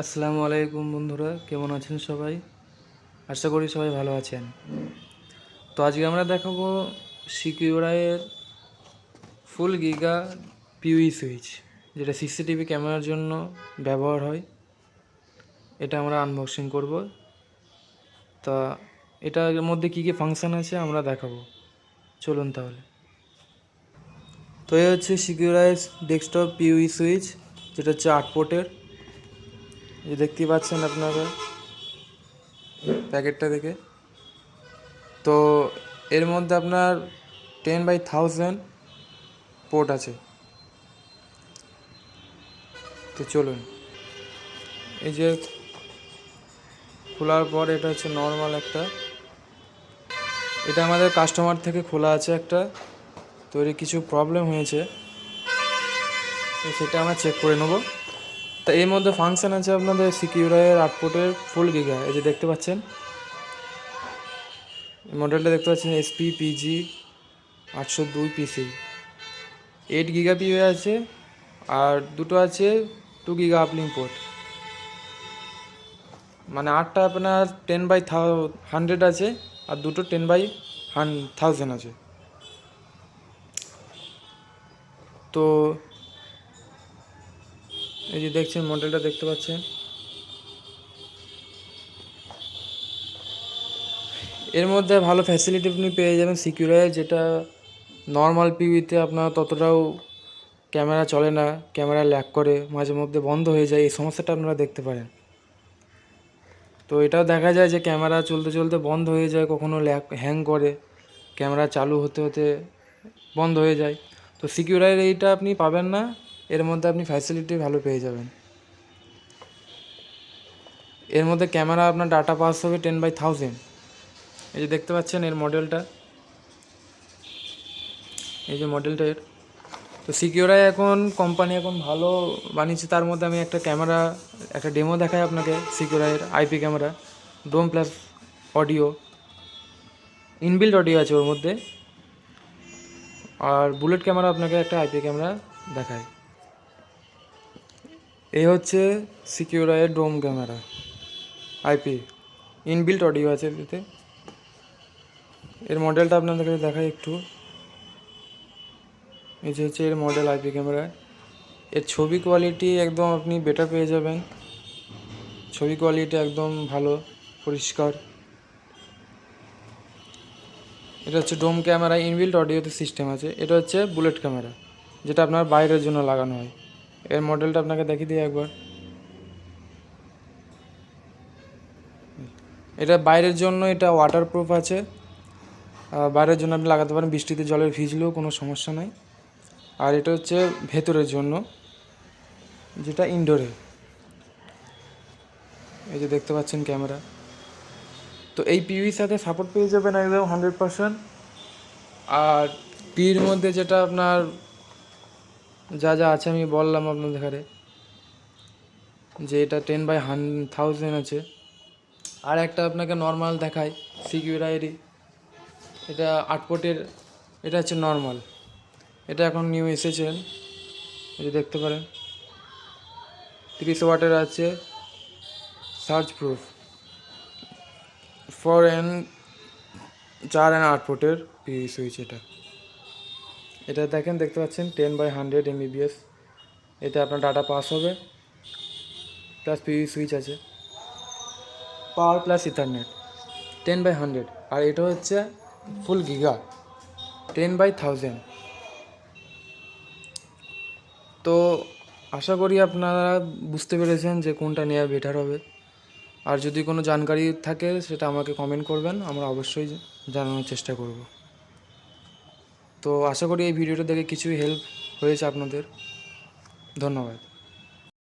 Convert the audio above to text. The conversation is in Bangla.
আসসালামু আলাইকুম বন্ধুরা, কেমন আছেন সবাই? আশা করি সবাই ভালো আছেন। তো আজকে আমরা দেখাবো সিকিউরাইয়ের ফুল গিগা পিউই সুইচ, যেটা সিসিটিভি ক্যামেরার জন্য ব্যবহার হয়। এটা আমরা আনবক্সিং করব। তা এটার মধ্যে কী কী ফাংশন আছে আমরা দেখাবো। চলুন তাহলে। তো এই হচ্ছে সিকিউরাইজ ডেস্কটপ পিউই সুইচ, যেটা হচ্ছে আট পোর্টের। এই দেখতেই পাচ্ছেন আপনারা প্যাকেটটা দেখে। তো এর মধ্যে আপনার টেন বাই থাউজেন্ড পোর্ট আছে। তো চলুন। এই যে খোলার পর এটা হচ্ছে নর্মাল একটা। এটা আমাদের কাস্টমার থেকে খোলা আছে একটা। তো এর কিছু প্রবলেম হয়েছে। তো সেটা আমরা চেক করে নেব। তা এর মধ্যে ফাংশন আছে আপনাদের সিকিউরাইয়ের আউটপুটের ফুল গিগা এই যে দেখতে পাচ্ছেন? মডেলটা দেখতে পাচ্ছেন এসপি পিজি আটশো দুই পিসি এইট গিগা পিও আছে, আর দুটো আছে টু গিগা আপলিং পোর্ট মানে আটটা আপনার টেন বাই হান্ড্রেড আছে, আর দুটো টেন বাই হান থাউজেন্ড আছে। তো এই যে দেখছেন মডেলটা দেখতে পাচ্ছেন। এর মধ্যে ভালো ফ্যাসিলিটি আপনি পেয়ে যাবেন সিকিউরাই যেটা নর্মাল পিউইতে আপনার ততটাও ক্যামেরা চলে না ক্যামেরা ল্যাক করে, মাঝে মধ্যে বন্ধ হয়ে যায়, এই সমস্যাটা আপনারা দেখতে পারেন। তো এটাও দেখা যায় যে ক্যামেরা চলতে চলতে বন্ধ হয়ে যায়, কখনো ল্যাক হ্যাং করে ক্যামেরা চালু হতে হতে বন্ধ হয়ে যায়। তো সিকিউরাইয়ের এইটা আপনি পাবেন না এর মধ্যে আপনি ফ্যাসিলিটি ভালো পেয়ে যাবেন। এর মধ্যে ক্যামেরা আপনার ডাটা পাস হবে টেন বাই থাউজেন্ড এই যে দেখতে পাচ্ছেন এর মডেলটা এই যে মডেলটা এর। তো সিকিউরাই এখন কোম্পানি এখন ভালো বানিয়েছে। তার মধ্যে আমি একটা ক্যামেরা একটা ডেমো দেখাই আপনাকে সিকিউরাইয়ের IP camera dome plus audio inbuilt audio আছে ওর মধ্যে। আর বুলেট ক্যামেরা আপনাকে একটা আইপি ক্যামেরা দেখায়। এই হচ্ছে সিকিউরাইয়ের dome camera IP inbuilt audio আছে এতে। এর মডেলটা আপনাদেরকে দেখাই একটু। এই যে হচ্ছে এর মডেল আইপি ক্যামেরা এর ছবি কোয়ালিটি একদম আপনি বেটার পেয়ে যাবেন। ছবি কোয়ালিটি একদম ভালো, পরিষ্কার। এটা হচ্ছে ডোম ক্যামেরা ইনবিল্ট অডিওতে সিস্টেম আছে। এটা হচ্ছে বুলেট ক্যামেরা যেটা আপনার বাইরের জন্য লাগানো হয়। এর মডেলটা আপনাকে দেখিয়ে দিই একবার। এটা বাইরের জন্য এটা ওয়াটারপ্রুফ আছে। আহ, বাইরের জন্য আপনি লাগাতে পারেন বৃষ্টিতে জলের ভিজলেও কোনো সমস্যা নাই। আর এটা হচ্ছে ভেতরের জন্য যেটা ইনডোরে এই যে দেখতে পাচ্ছেন ক্যামেরা। তো এই পিউইর সাথে সাপোর্ট পেয়ে যাবেন একদম হান্ড্রেড পারসেন্ট আর পির মধ্যে যেটা আপনার যা যা আছে আমি বললাম আপনাদের এখানে যে এটা টেন বাই হান আছে। আর একটা আপনাকে নর্মাল দেখায় সিকিউরাইরি এটা আটপটের এটা হচ্ছে নর্মাল এটা এখন নিউ এসেছেন এই দেখতে পারেন। তিরিশ ওয়াটের আছে সার্চ প্রুফ ফর এন চার অ্যান্ড আট ফুটের পিভি সুইচ এটা। এটা দেখেন, দেখতে পাচ্ছেন টেন বাই হান্ড্রেড এমবিবিএস এতে আপনার ডাটা পাস হবে প্লাস পিভি সুইচ আছে। Power plus ethernet ten by hundred আর এটা হচ্ছে full giga ten by thousand তো আশা করি আপনারা বুঝতে পেরেছেন যে কোনটা নেওয়া বেটার হবে। আর যদি কোনো জানকারি থাকে, সেটা আমাকে কমেন্ট করবেন, আমরা অবশ্যই জানানোর চেষ্টা করব। তো আশা করি এই ভিডিওটা দেখে কিছুই হেল্প হয়েছে আপনাদের। ধন্যবাদ।